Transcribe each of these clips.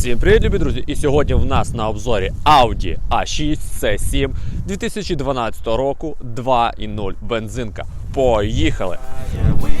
Всім привіт, любі друзі! І сьогодні в нас на обзорі Audi A6 C7 2012 року 2.0 бензинка. Поїхали! Yeah, we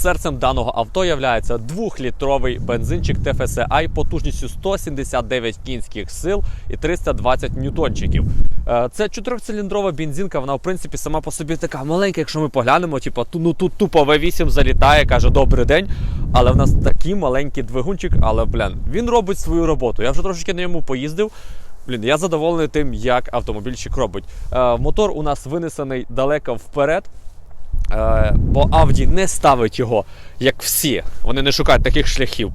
Серцем даного авто являється двохлітровий бензинчик TFSI потужністю 179 кінських сил і 320 ньютончиків. Е, Це чотирьохциліндрова бензинка, вона в принципі сама по собі така маленька, якщо ми поглянемо, типу, ну тут тупо V8 залітає, каже добрий день. Але в нас такий маленький двигунчик, але блін, він робить свою роботу. Я вже трошечки на ньому поїздив. Блін, я задоволений тим, як автомобільчик робить. Е, Мотор у нас винесений далеко вперед. Е, бо Audi не ставить його, як всі. Вони не шукають таких шляхів.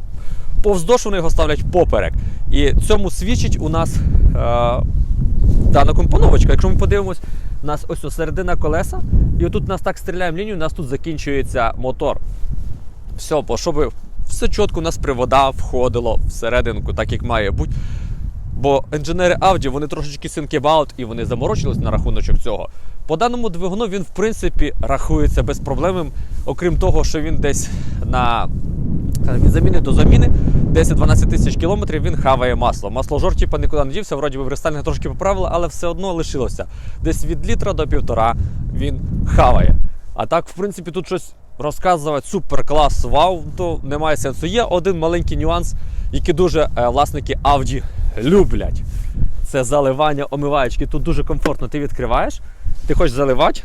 Повздовж вони його ставлять поперек. І цьому свідчить у нас е, дана компоновочка. Якщо ми подивимось, у нас ось середина колеса, і отут у нас так стріляємо лінію, у нас тут закінчується мотор. Все, бо щоб все чітко у нас привода входило всерединку, так як має бути. Бо інженери Audi вони трошечки about і вони заморочились на рахуночок цього. По даному двигуну він в принципі рахується безпроблемним, окрім того, що він десь на від заміни до заміни 10-12 тисяч кілометрів він хаває масло. Масло жор, типа нікуди не дівся, вроді би в рестайлінг трошки поправили, але все одно лишилося. Десь від літра до півтора він хаває. А так, в принципі, тут щось розказувати супер клас, вау, то немає сенсу. Є один маленький нюанс, який дуже е, власники Audi люблять. Це заливання омиваєчки. Тут дуже комфортно. Ти відкриваєш, ти хочеш заливати,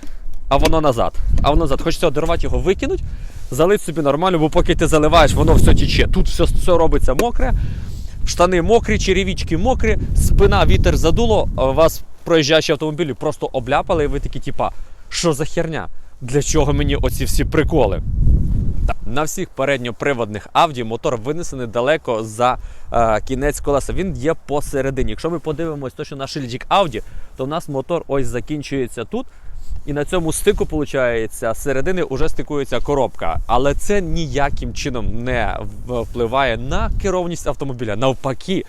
а воно назад. А воно назад. Хочеться одірвати його, викинуть, залить собі нормально, бо поки ти заливаєш, воно все тече. Тут все, все робиться мокре, штани мокрі, черевички мокрі, спина, вітер задуло, вас проїжджаючі автомобілі просто обляпали, і ви такі, типа, що за херня? Для чого мені оці всі приколи? На всіх передньоприводних Audi мотор винесений далеко за е, кінець колеса. Він є посередині. Якщо ми подивимось точно на шильдик Audi, то у нас мотор ось закінчується тут. І на цьому стику, виходить, з середини вже стикується коробка. Але це ніяким чином не впливає на керовність автомобіля. Навпаки,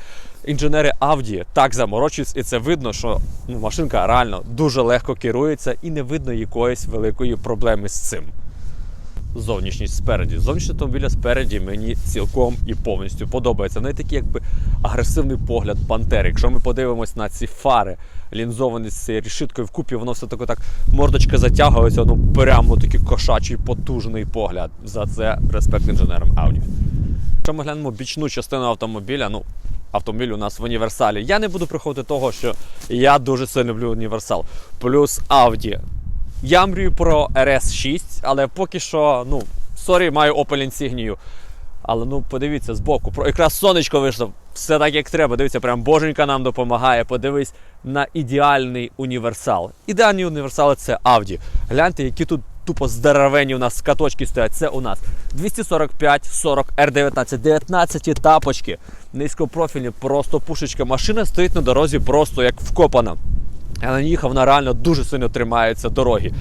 інженери Audi так заморочуються, і це видно, що ну, машинка реально дуже легко керується і не видно якоїсь великої проблеми з цим зовнішність спереді. Зовнішність автомобіля спереді мені цілком і повністю подобається. В неї такий якби агресивний погляд пантери. Якщо ми подивимось на ці фари, лінзовані з цією рішиткою вкупі, воно все таке так мордочка затягується, ну прямо такий кошачий потужний погляд. За це респект інженерам Audi. Якщо ми глянемо бічну частину автомобіля, ну автомобіль у нас в універсалі. Я не буду приходити того, що я дуже сильно люблю універсал. Плюс Audi. Я мрію про RS6, але поки що, ну, сорі, маю Opel Insignia. Але ну подивіться збоку, про якраз сонечко вийшло, все так як треба. Дивіться, прям боженька нам допомагає. Подивись на ідеальний універсал. Ідеальний універсал це Audi. Гляньте, які тут тупо здоровенні у нас каточки стоять. Це у нас 245 40 R19, 19 тапочки, низькопрофільні, просто пушечка. Машина стоїть на дорозі просто як вкопана. Я на їхав, вона реально дуже сильно тримається дороги.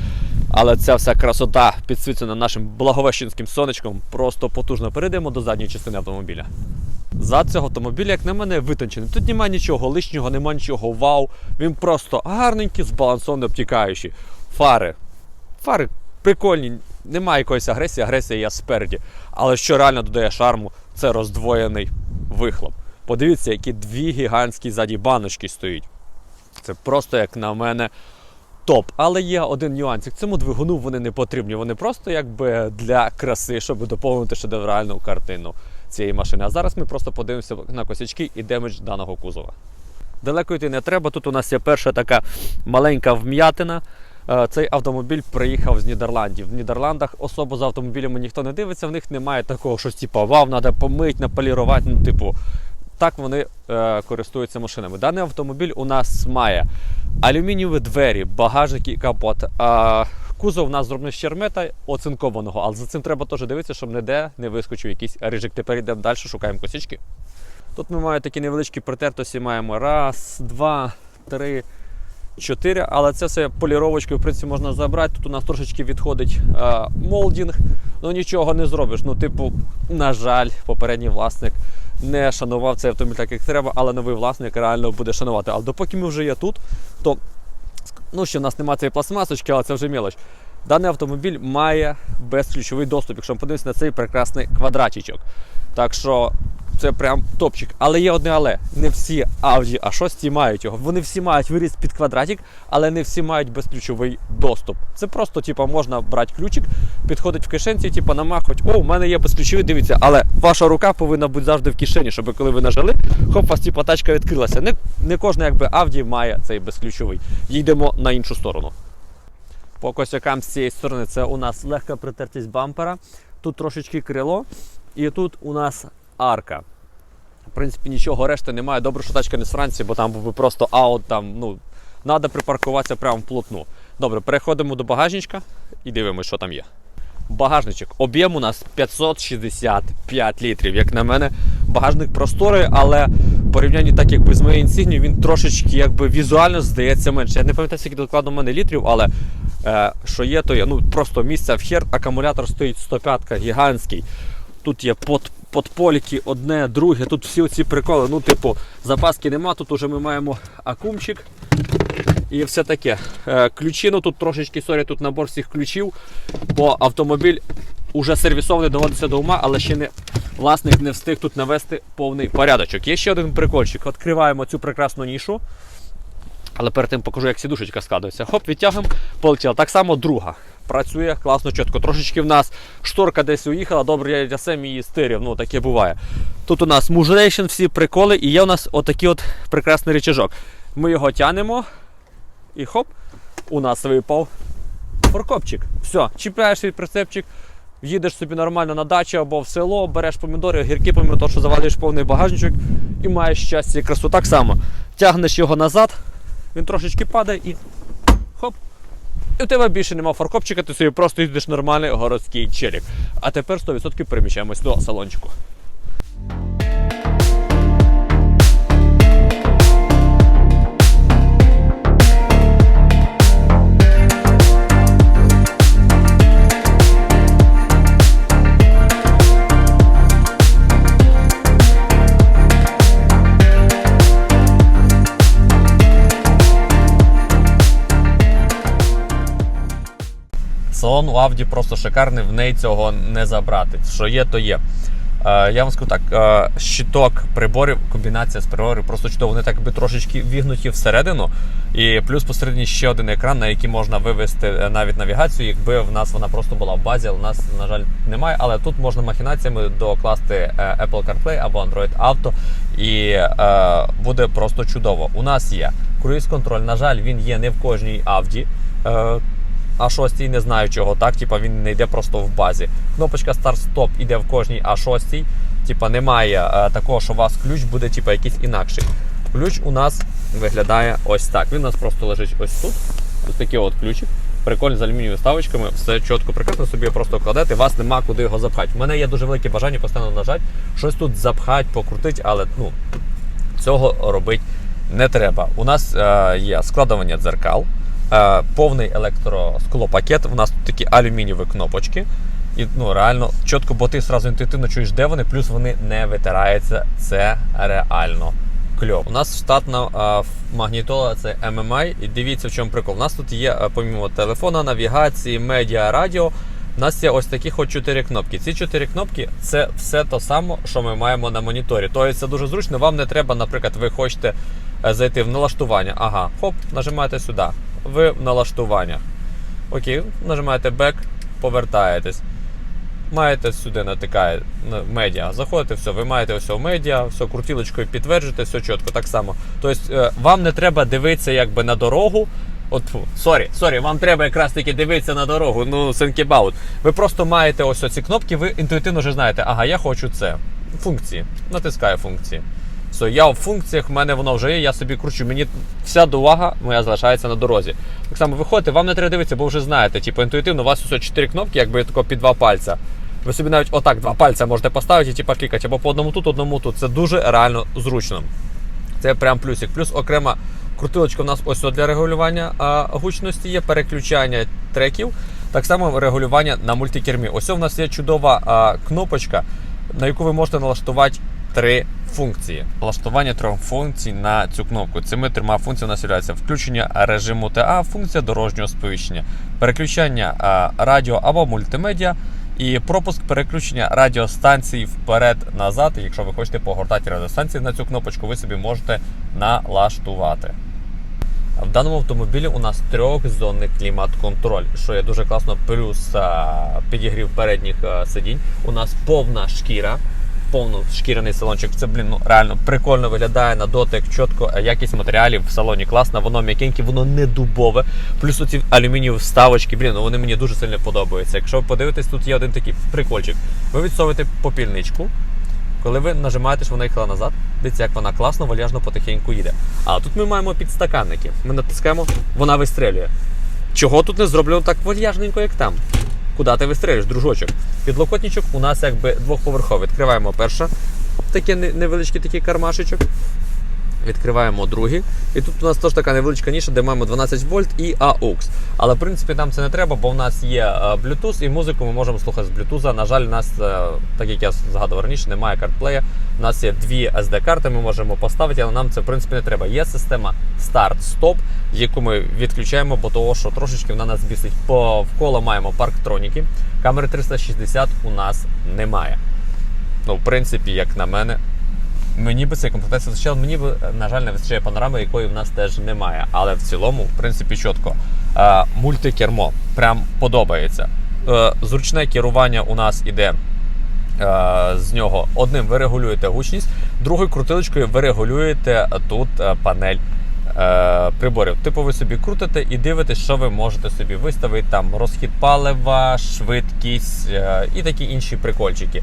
Але ця вся красота підсвітлена нашим благовещенським сонечком просто потужно. Перейдемо до задньої частини автомобіля. Зад цього автомобіля, як на мене, витончений. Тут немає нічого лишнього, немає нічого вау. Він просто гарненький, збалансований, обтікаючий. Фари. Фари прикольні, немає якоїсь агресії, агресія є спереді. Але що реально додає шарму, це роздвоєний вихлоп. Подивіться, які дві гігантські ззаді баночки стоять. Це просто, як на мене, топ. Але є один нюансик. Цьому двигуну вони не потрібні. Вони просто якби для краси, щоб доповнити шедевральну картину цієї машини. А зараз ми просто подивимося на косячки і демедж даного кузова. Далеко йти не треба. Тут у нас є перша така маленька вм'ятина. Е, Цей автомобіль приїхав з Нідерландів. В Нідерландах особо за автомобілями ніхто не дивиться, в них немає такого, що типу, вау, треба помити, наполірувати. Ну, типу, так вони е, користуються машинами. Даний автомобіль у нас має алюмінієві двері, багажник і капот. Е, кузов у нас зроблений з чермета оцинкованого, але за цим треба теж дивитися, щоб ніде не вискочив якийсь рижик. Тепер йдемо далі, шукаємо косічки. Тут ми маємо такі невеличкі протертості, маємо раз, два, три, чотири. Але це все поліровочкою, в принципі, можна забрати. Тут у нас трошечки відходить е, молдінг. Ну нічого не зробиш. Ну, типу, на жаль, попередній власник не шанував цей автомобіль так, як треба, але новий власник реально буде шанувати. Але допоки ми вже є тут, то ну ще в нас немає цієї пластмасочки, але це вже мілоч. Даний автомобіль має безключовий доступ, якщо ми подивимося на цей прекрасний квадратичок. Так що це прям топчик. Але є одне але. Не всі Audi A6 мають його. Вони всі мають виріс під квадратик, але не всі мають безключовий доступ. Це просто, типу, можна брати ключик, підходить в кишенці, типу, намахувати, о, у мене є безключовий, дивіться, але ваша рука повинна бути завжди в кишені, щоб коли ви нажали, хоп, у вас типу, тачка відкрилася. Не, не кожна якби Audi має цей безключовий. Їдемо на іншу сторону. По косякам з цієї сторони це у нас легка притертість бампера. Тут трошечки крило, і тут у нас арка. В принципі, нічого решти немає. Добре, що тачка не з Франції, бо там був би просто аут, там, ну, треба припаркуватися прямо вплотну. Добре, переходимо до багажничка і дивимося, що там є. Багажничок. Об'єм у нас 565 літрів. Як на мене, багажник просторий, але в порівнянні так, якби з моєю інсігнією, він трошечки якби візуально здається менше. Я не пам'ятаю, скільки докладно в мене літрів, але е, що є, то є. Ну просто місця в хер, акумулятор стоїть 105 гігантський. Тут є под, подпольки, одне, друге, тут всі ці приколи. Ну, типу, запаски нема, тут уже ми маємо акумчик і все таке. Е, ключі, ну тут трошечки сорі, тут набор всіх ключів, бо автомобіль уже сервісований, доводиться до ума, але ще не власник не встиг тут навести повний порядочок. Є ще один прикольчик. Відкриваємо цю прекрасну нішу. Але перед тим покажу, як сідушечка складується. Хоп, відтягуємо, полетіла. Так само друга. Працює класно, чітко. Трошечки в нас шторка десь уїхала, добре, я сам її стирів, ну таке буває. Тут у нас мужрейшн, всі приколи, і є у нас отакий от прекрасний речажок. Ми його тянемо і хоп, у нас випав форкопчик. Все, чіпляєш свій прицепчик, їдеш собі нормально на дачу або в село, береш помідори, гіркі помідори, що завалюєш повний багажничок і маєш щастя і красу. Так само тягнеш його назад, він трошечки падає і хоп. І у тебе більше нема фаркопчика, ти собі просто їздиш нормальний городський челік. А тепер 100% переміщаємось до салончику. Салон у Audi просто шикарний, в неї цього не забрати. Що є, то є. Е, я вам скажу так: е, щиток приборів, комбінація з приборів просто чудово. Вони так би трошечки вігнуті всередину. І плюс посередині ще один екран, на який можна вивести е, навіть навігацію, якби в нас вона просто була в базі, але в нас, на жаль, немає. Але тут можна махінаціями докласти Apple CarPlay або Android Auto, і буде просто чудово. У нас є круїз контроль. На жаль, він є не в кожній Audi. Е, а6 не знаю чого так, типа він не йде просто в базі. Кнопочка старт-стоп іде в кожній А6. Типа немає е, такого, що у вас ключ буде типа, якийсь інакший. Ключ у нас виглядає ось так. Він у нас просто лежить ось тут. Ось такий от ключик. Прикольний з алюмінієвими вставочками, все чітко, прекрасно собі просто кладете, вас нема куди його запхати. У мене є дуже велике бажання постійно нажати, щось тут запхати, покрутити, але ну, цього робити не треба. У нас е, є складування дзеркал, повний електросклопакет. У нас тут такі алюмінієві кнопочки. І ну, реально чітко, бо ти одразу інтуїтивно чуєш, де вони, плюс вони не витираються. Це реально кльово. У нас штатна е, магнітола це MMI. І дивіться, в чому прикол. У нас тут є, е, помімо телефона, навігації, медіа, радіо. У нас є ось такі хоч чотири кнопки. Ці чотири кнопки це все те саме, що ми маємо на моніторі. Тобто це дуже зручно. Вам не треба, наприклад, ви хочете е, зайти в налаштування. Ага, хоп, нажимаєте сюди. В налаштуваннях. Окей, нажимаєте Back, повертаєтесь. Маєте сюди натикає медіа. Заходите, все, ви маєте все в медіа, все крутілочкою підтверджуєте, все чітко, так само. Тобто е, вам не треба дивитися якби на дорогу. От, сорі, сорі, вам треба якраз таки дивитися на дорогу. Ну, think. Ви просто маєте ось ці кнопки, ви інтуїтивно вже знаєте, ага, я хочу це. Функції. Натискаю функції. Все, я в функціях, в мене воно вже є, я собі кручу. Мені вся увага моя залишається на дорозі. Так само виходите, вам не треба дивитися, бо вже знаєте, типу інтуїтивно, у вас усе чотири кнопки, якби тако під два пальця. Ви собі навіть отак два пальця можете поставити і типа клікати або по одному тут, одному тут. Це дуже реально зручно. Це прям плюсик. Плюс окрема крутилочка у нас ось для регулювання а, гучності є, переключання треків, так само регулювання на мультикермі. Ось у нас є чудова а, кнопочка, на яку ви можете налаштувати три функції. Налаштування трьох функцій на цю кнопку. Цими трьома функціями у нас являються включення режиму TA, функція дорожнього сповіщення, переключання радіо або мультимедіа. І пропуск переключення радіостанцій вперед-назад. Якщо ви хочете погортати радіостанції на цю кнопочку, ви собі можете налаштувати. В даному автомобілі у нас трьохзонний клімат-контроль, що є дуже класно. Плюс підігрів передніх сидінь. У нас повна шкіра, повно шкіряний салончик. Це блін, ну реально прикольно виглядає на дотик, чітко якість матеріалів в салоні класна, воно м'якеньке, воно не дубове. Плюс оці алюмінієві вставочки, блін, ну вони мені дуже сильно подобаються. Якщо ви подивитесь, тут є один такий прикольчик. Ви відсовуєте попільничку. Коли ви нажимаєте, що вона їхала назад, дивіться, як вона класно, вальяжно, потихеньку їде. А тут ми маємо підстаканники. Ми натискаємо, вона вистрелює. Чого тут не зроблено так вальяжненько, як там? Куди ти вистрелиш, дружочок? Підлокотничок у нас якби двохповерховий. Відкриваємо перше, такий не- невеличкий такий кармашечок. Відкриваємо другий. І тут у нас теж така невеличка ніша, де маємо 12 вольт і AUX. Але в принципі нам це не треба, бо в нас є е, Bluetooth і музику ми можемо слухати з Bluetooth. На жаль, у нас, е, так як я згадував раніше, немає CarPlay. У нас є дві SD-карти, ми можемо поставити, але нам це в принципі не треба. Є система старт-стоп, яку ми відключаємо, бо того, що трошечки вона нас бісить. По вколо маємо парктроніки. Камери 360 у нас немає. Ну, в принципі, як на мене, Мені би цей комплектація вистачало, мені би, на жаль, не вистачає панорами, якої в нас теж немає. Але в цілому, в принципі, чітко. Е, мультикермо прям подобається. Е, зручне керування у нас іде. е, З нього одним ви регулюєте гучність, другою крутилочкою ви регулюєте тут е, панель е, приборів. Типу ви собі крутите і дивитесь, що ви можете собі виставити там розхід палива, швидкість е, і такі інші прикольчики.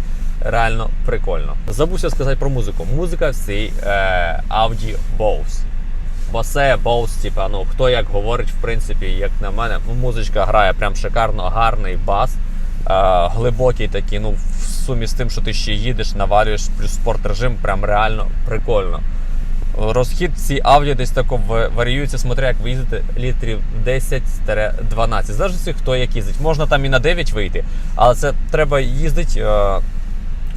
Реально прикольно. Забувся сказати про музику. Музика в цій е, Audi Bose. Бо це Bose, типа, ну хто як говорить, в принципі, як на мене, ну, музичка грає прям шикарно, гарний бас, е, глибокий такий, ну в сумі з тим, що ти ще їдеш, навалюєш, плюс спорт режим, прям реально прикольно. Розхід ці Audi десь тако варіюється, смотря як ви їздите, літрів 10-12. Залежить, хто як їздить. Можна там і на 9 вийти, але це треба їздити е,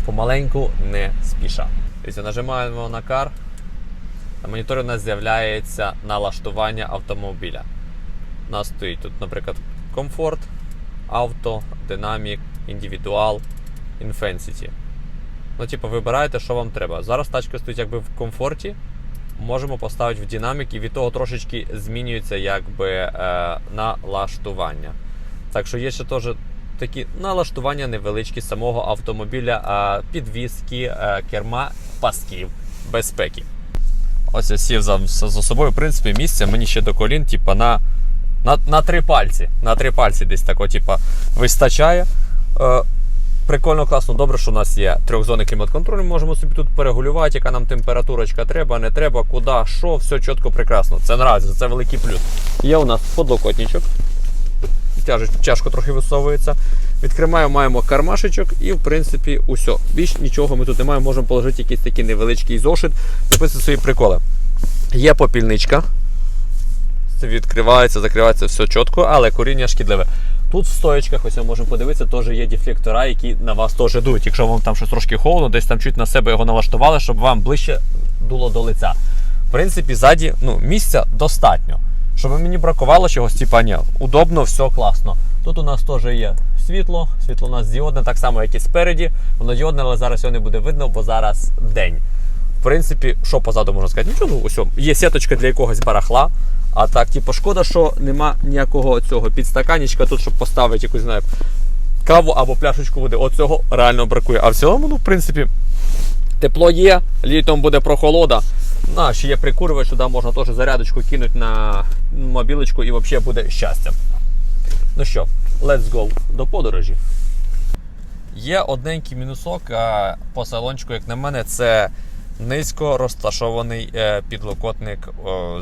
помаленьку, не спіша. Дивіться, нажимаємо на кар. На моніторі у нас з'являється налаштування автомобіля. У нас стоїть тут, наприклад, комфорт, авто, динамік, індивідуал, інфенсіті. Ну, типу, вибираєте, що вам треба. Зараз тачка стоїть якби в комфорті. Можемо поставити в динамік, і від того трошечки змінюється якби е, налаштування. Так що є ще теж такі налаштування невеличкі самого автомобіля, підвіски, е, керма, пасків, безпеки. Ось я сів за, за собою, в принципі, місця мені ще до колін, типу, на, на, на три пальці. На три пальці десь тако, типу, вистачає. Е, Прикольно, класно, добре, що у нас є трьохзонний клімат-контроль. Ми можемо собі тут перегулювати, яка нам температурочка треба, не треба, куди, що, все чітко, прекрасно. Це нравиться, це великий плюс. Є у нас подлокотничок. Тяж, тяжко трохи висовується. Відкриваємо, маємо кармашечок і, в принципі, усе. Більш нічого ми тут не маємо, можемо положити якийсь такий невеличкий зошит, записати свої приколи. Є попільничка. Це відкривається, закривається все чітко, але коріння шкідливе. Тут в стоєчках, ось ми можемо подивитися, теж є дефлектора, які на вас теж дують. Якщо вам там щось трошки холодно, десь там чуть на себе його налаштували, щоб вам ближче дуло до лиця. В принципі, ззаді ну, місця достатньо. Щоб мені бракувало чогось, типа ні, удобно, все класно. Тут у нас теж є світло, світло у нас діодне, так само, як і спереді. Воно діодне, але зараз його не буде видно, бо зараз день. В принципі, що позаду можна сказати? Нічого, ну ось є сіточка для якогось барахла. А так, типу, шкода, що нема ніякого цього підстаканічка тут, щоб поставити якусь, знаю, каву або пляшечку води. Оцього реально бракує. А в цілому, ну, в принципі, тепло є, літом буде прохолода. Ну, а ще є прикурювач, сюди можна теж зарядочку кинути на мобілочку і взагалі буде щастя. Ну що, let's go до подорожі. Є одненький мінусок по салончику, як на мене, це низько розташований е, підлокотник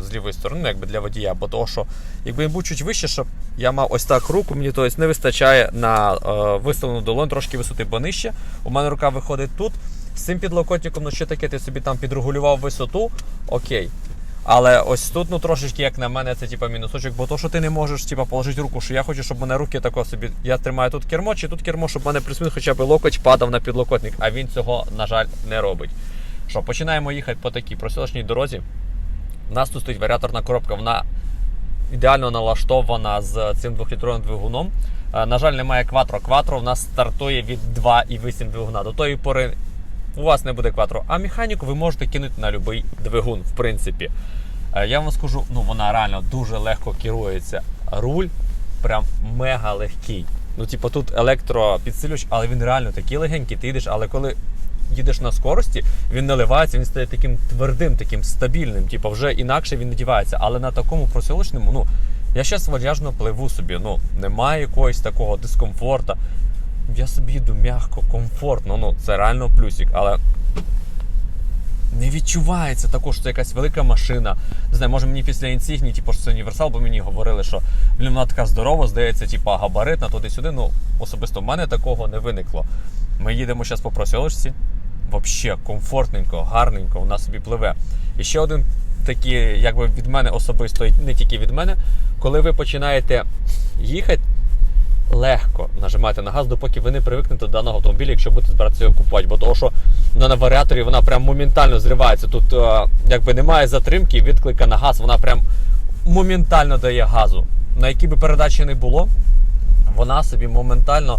з лівої сторони, ну, якби для водія. Бо того, що якби він був чуть вище, щоб я мав ось так руку, мені тобто, не вистачає на е, виставлену долонь трошки висоти, бо нижче. У мене рука виходить тут. З цим підлокотником, ну що таке, ти собі там підрегулював висоту, окей. Але ось тут, ну трошечки, як на мене, це типа мінусочок, бо то, що ти не можеш типа, положити руку, що я хочу, щоб мене руки тако собі. Я тримаю тут кермо, чи тут кермо, щоб мене плюс-мінус хоча б локоть падав на підлокотник, а він цього, на жаль, не робить. Що, починаємо їхати по такій просілочній дорозі. У нас тут стоїть варіаторна коробка, вона ідеально налаштована з цим двохлітровим двигуном. Е, На жаль, немає кватро. Кватро в нас стартує від 2,8 двигуна. До тої пори у вас не буде кватро. А механіку ви можете кинути на будь-який двигун, в принципі. Е, Я вам скажу, ну вона реально дуже легко керується. Руль прям мега легкий. Ну, типу, тут електропідсилювач, але він реально такий легенький, ти їдеш, але коли їдеш на скорості, він наливається, він стає таким твердим, таким стабільним. Типу, вже інакше він не дівається. Але на такому просілочному, ну, я зараз вальяжно пливу собі, ну, немає якогось такого дискомфорту. Я собі їду м'яко, комфортно, ну це реально плюсик, але не відчувається також, що це якась велика машина. Не знаю, може мені після інсігні, типу, що це універсал, бо мені говорили, що блін, вона така здорова, здається, типу, габаритна, туди-сюди. Ну, особисто в мене такого не виникло. Ми їдемо зараз по просілочці. Взагалі комфортненько, гарненько, вона собі пливе. І ще один такий, якби від мене особисто, і не тільки від мене, коли ви починаєте їхати, легко нажимати на газ, допоки ви не привикнете до даного автомобіля, якщо будете збиратися його купувати. Бо того, що на варіаторі вона прям моментально зривається. Тут е, якби немає затримки, відклика на газ, вона прям моментально дає газу. На якій би передачі не було, вона собі моментально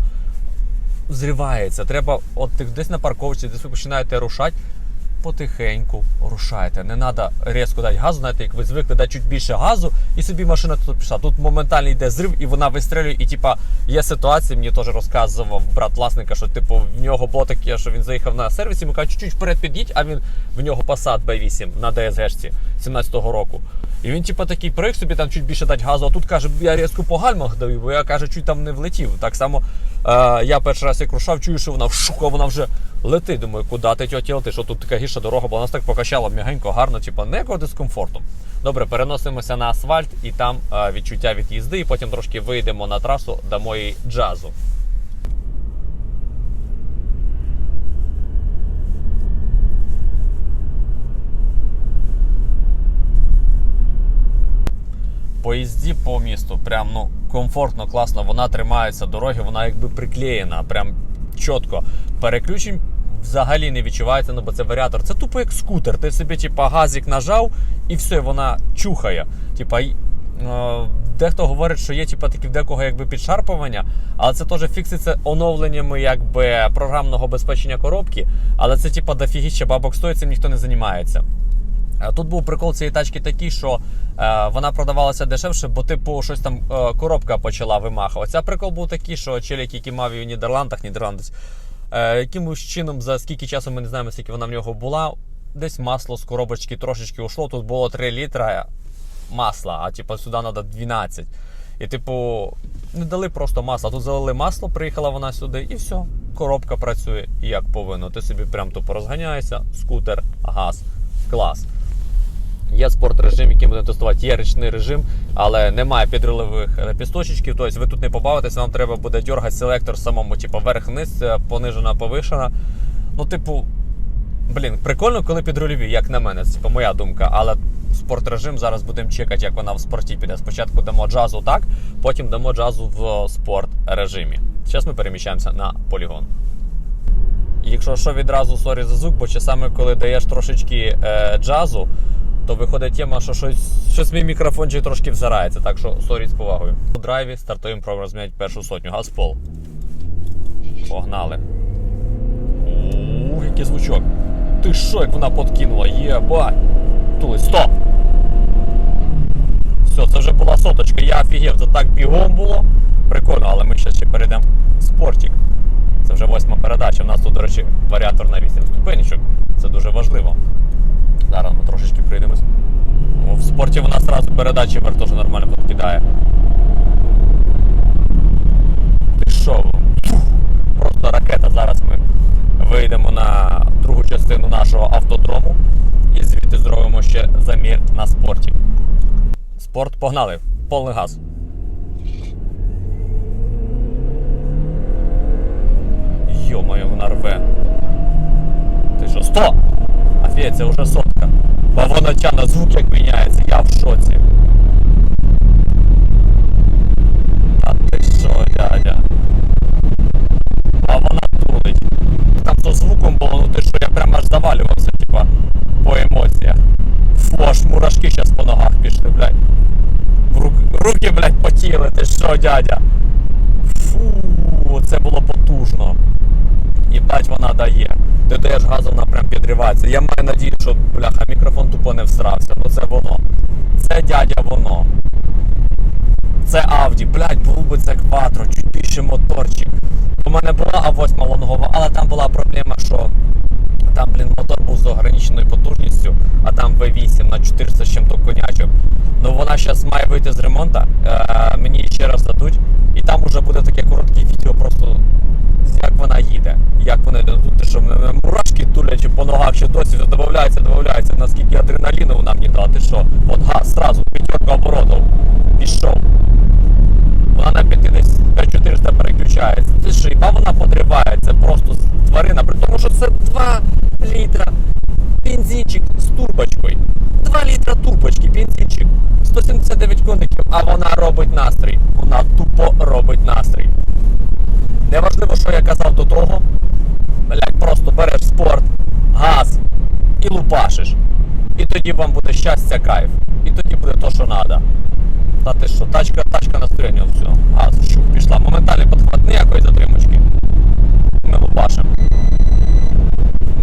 зривається. Треба от десь на парковці, десь ви починаєте рушати. Потихеньку рушайте. Не треба різко дати газу, знаєте, як ви звикли дати чуть більше газу, і собі машина тут пішла. Тут моментально йде зрив, і вона вистрілює. І типа є ситуації, мені теж розказував брат власника, що типу в нього було таке, що він заїхав на сервіс, ми кажуть, чуть-чуть вперед під'їдь, а він в нього Passat B8 на DSG 17-го року. І він, типу, такий прыг собі там чуть більше дати газу, а тут каже, я різко по гальмах даю, бо я каже, чуть там не влетів. Так само е, я перший раз як рушав, чую, що вона вшука, вона вже летить. Думаю, куди ти тьоті летиш? Що тут така гірша дорога, бо нас так покачало м'ягенько, гарно, типу, ніякого дискомфорту. Добре, переносимося на асфальт і там е, відчуття від їзди, і потім трошки вийдемо на трасу, дамо їй джазу. По їзді по місту. Прям ну комфортно, класно. Вона тримається дороги, вона якби приклеєна, прям чітко. Переключень взагалі не відчувається, ну бо це варіатор. Це тупо як скутер. Ти собі, типа, газик нажав і все, вона чухає. Типа, е, дехто говорить, що є типа такі в декого якби підшарпування, але це теж фікситься оновленнями якби програмного безпечення коробки. Але це типа дофігіще бабок стоїть, цим ніхто не займається. Тут був прикол цієї тачки такий, що е, вона продавалася дешевше, бо типу щось там е, коробка почала вимахувати. А прикол був такий, що челік, який мав її в Нідерландах, Нідерландець, е, якимось чином, за скільки часу ми не знаємо, скільки вона в нього була, десь масло з коробочки трошечки ушло. Тут було 3 літра масла, а типу сюди треба 12. І, типу, не дали просто масло. Тут залили масло, приїхала вона сюди, і все. Коробка працює як повинно. Ти собі прям тупо розганяєшся, скутер, газ, клас. Є спорт режим, який будемо тестувати, є річний режим, але немає підрилових пісточечків. Тобто ви тут не побавитеся, вам треба буде дергати селектор самому, типу вверх-вниз, е, понижена, повишена. Ну, типу, блін, прикольно, коли підрульові, як на мене, це типу, моя думка. Але спорт режим зараз будемо чекати, як вона в спорті піде. Спочатку дамо джазу так, потім дамо джазу в спорт режимі. Зараз ми переміщаємося на полігон. Якщо що відразу сорі за звук, бо часами, коли даєш трошечки е, джазу, то виходить тема, що щось, щось мій мікрофончик трошки взирається, так що сорі з повагою. У драйві стартуємо пробуємо розміняти першу сотню. Газ в пол. Погнали. Ух, який звучок. Ти що, як вона подкинула? Єбать. Тули, стоп! Все, це вже була соточка. Я офігів, це так бігом було. Прикольно, але ми ще ще перейдемо в спортик. Це вже восьма передача. У нас тут, до речі, варіатор на 8 ступенечок. Це дуже важливо. Зараз ми трошечки прийдемось. В спорті вона одразу передачі вверх теж нормально підкидає. Ти що? Просто ракета. Зараз ми вийдемо на другу частину нашого автодрому і звідти зробимо ще замір на спорті. Спорт погнали, повний газ. Йо-моє, вона рве. Ти що, сто? Офігеть, це вже сотка. Бо вона тягне звук як міняється, я в шоці. А ти що, дядя? А вона тулить. Там со звуком було, ну ти що, я прямо аж завалювався, типа, по емоціях. Фу, аж мурашки зараз по ногах пішли, блядь. Рук- руки, блядь, потіли, ти що, дядя? Фу, це було потужно. Їбать вона прям підривається. Я маю надію, що бляха, мікрофон тупо не всрався. Ну це воно. Це дядя воно. Це Audi, блядь, був би це квадро, чуть більше моторчик. У мене була А8 лонгова, але там була проблема, що там, блін, мотор був з ограниченою потужністю, а там V8 на 400 з чим-то конячок. Ну вона зараз має вийти з ремонту, е, мені ще раз дадуть, і там уже буде таке коротке відео, просто як вона їде, як вони тут, що мурашки тулячи по ногах ще досі додається, додається, наскільки адреналіну вона мені дала, ти що? От газ, сразу, п'ятерка оборотів, пішов. Вона на 50 400 переключається. Ти що, яка вона подривається, просто з- тварина, при тому, що це 2 літра бензинчик з турбочкою. 2 літра турбочки, бензинчик, 179 коників, а вона робить настрій. Вона тупо робить настрій. Неважливо, що я казав до того. Блять, просто береш спорт, газ і лупашиш. І тоді вам буде щастя, кайф. І тоді буде то, що треба. Та ти що, тачка, тачка настроєння, все, газ, щук, пішла. Моментальний підхват, ніякої затримочки. Ми лупашим.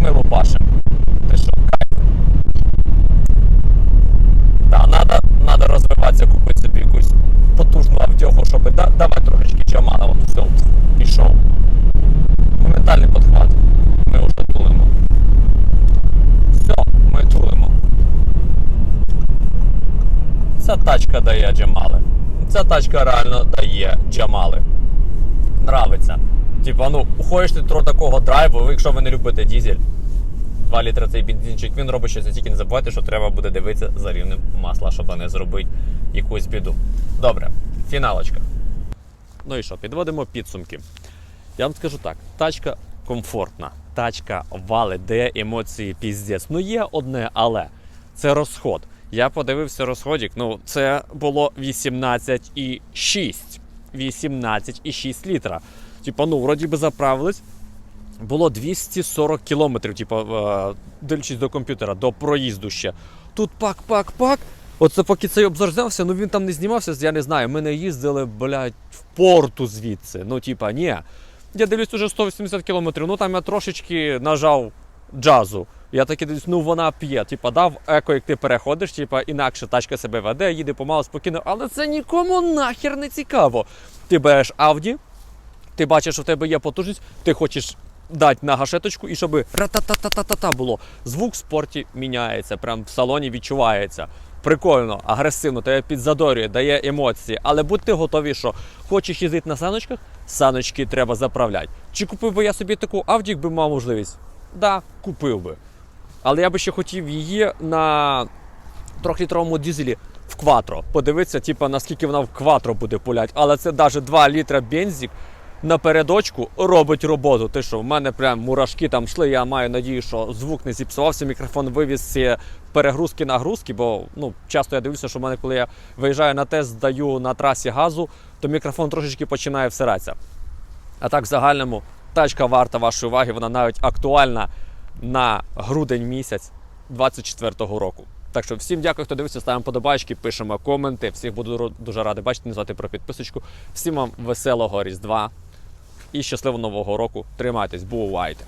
Ми лупашим. Ти що, кайф. Так, надо, надо розвиватися, купити собі якусь потужну автівку, щоб да, давай трошечки чамана, от все, пішов. Моментальний підхват. Ми вже тулимо. Все, ми тулимо. Ця тачка джамали. Ця тачка реально дає джамали. Нравиться. Типа, ну, хочеш ти тро такого драйву, якщо ви не любите дізель, 2 літра цей бензинчик, він робить щось, тільки не забувайте, що треба буде дивитися за рівнем масла, щоб не зробити якусь біду. Добре, фіналочка. Ну і що, підводимо підсумки. Я вам скажу так: тачка комфортна, тачка валить, де емоції піздець. Ну є одне, але це розход. Я подивився розходик, ну це було 18,6. 18,6 літра. Типа, ну, вроді би заправились. Було 240 кілометрів, типу, е, дивлячись до комп'ютера, до проїзду ще. Тут пак-пак-пак. Оце поки цей обзор знявся, ну він там не знімався, я не знаю. Ми не їздили, блядь, в порту звідси. Ну, типа, ні. Я дивлюсь уже 180 кілометрів, ну там я трошечки нажав джазу. Я таки дивлюсь, ну вона п'є. Типа, дав еко, як ти переходиш, типа, інакше тачка себе веде, їде помало спокійно, але це нікому нахер не цікаво. Ти береш Audi, ти бачиш, що в тебе є потужність, ти хочеш дати на гашеточку і щоб ра-та-та-та-та-та було. Звук в спорті міняється, прям в салоні відчувається. Прикольно, агресивно, тебе підзадорює, дає емоції. Але будьте готові, що хочеш їздити на саночках, саночки треба заправляти. Чи купив би я собі таку Audi, якби мав можливість? Да, купив би. Але я би ще хотів її на трьохлітровому дізелі в кватро. Подивитися, типу, наскільки вона в кватро буде пулять. Але це навіть 2 літра бензик напередочку робить роботу. Ти що, в мене прям мурашки там йшли. Я маю надію, що звук не зіпсувався, мікрофон вивіз ці перегрузки нагрузки, бо ну, часто я дивлюся, що в мене, коли я виїжджаю на тест, здаю на трасі газу, то мікрофон трошечки починає всиратися. А так, в загальному, тачка варта вашої уваги, вона навіть актуальна на грудень місяць 24-го року. Так що всім дякую, хто дивився, ставимо подобачки, пишемо коменти. Всіх буду дуже радий бачити, не звати про підписочку. Всім вам веселого Різдва і щасливого Нового року. Тримайтесь, бувайте!